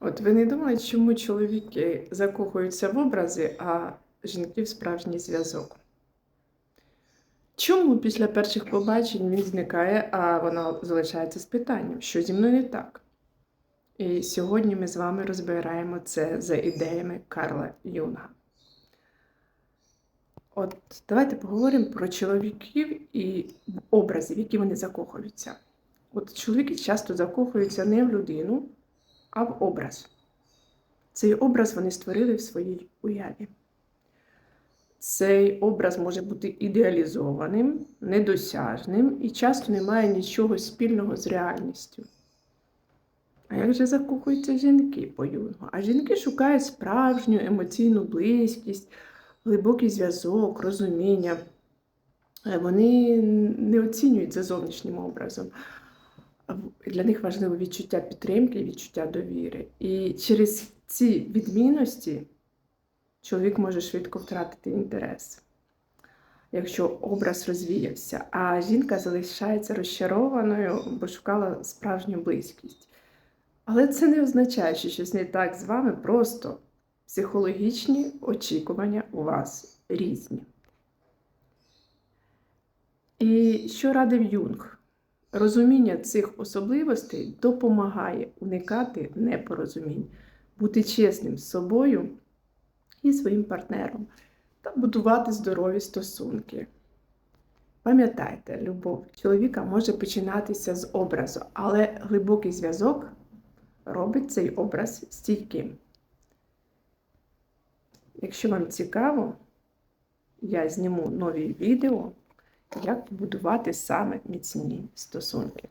От ви не думали, чому чоловіки закохуються в образи, а жінки в справжній зв'язок? Чому після перших побачень він зникає, а вона залишається з питанням, що зі мною не так? І сьогодні ми з вами розбираємо це за ідеями Карла Юнга. От давайте поговоримо про чоловіків і образів, які вони закохуються. От чоловіки часто закохуються не в людину, а в образ. Цей образ вони створили в своїй уяві. Цей образ може бути ідеалізованим, недосяжним і часто не має нічого спільного з реальністю. А як же закохуються жінки по юнгу? А жінки шукають справжню емоційну близькість, глибокий зв'язок, розуміння. Е, Вони не оцінюють за зовнішнім образом. Для них важливо відчуття підтримки відчуття довіри. І через ці відмінності чоловік може швидко втратити інтерес, якщо образ розвіявся, а жінка залишається розчарованою, бо шукала справжню близькість. Але це не означає, що щось не так з вами, просто психологічні очікування у вас різні. І що радив Юнг? Розуміння цих особливостей допомагає уникати непорозумінь, бути чесним з собою і своїм партнером та будувати здорові стосунки. Пам'ятайте, любов чоловіка може починатися з образу, але глибокий зв'язок робить цей образ стійким. Якщо вам цікаво, я зніму нові відео, як побудувати саме міцні стосунки.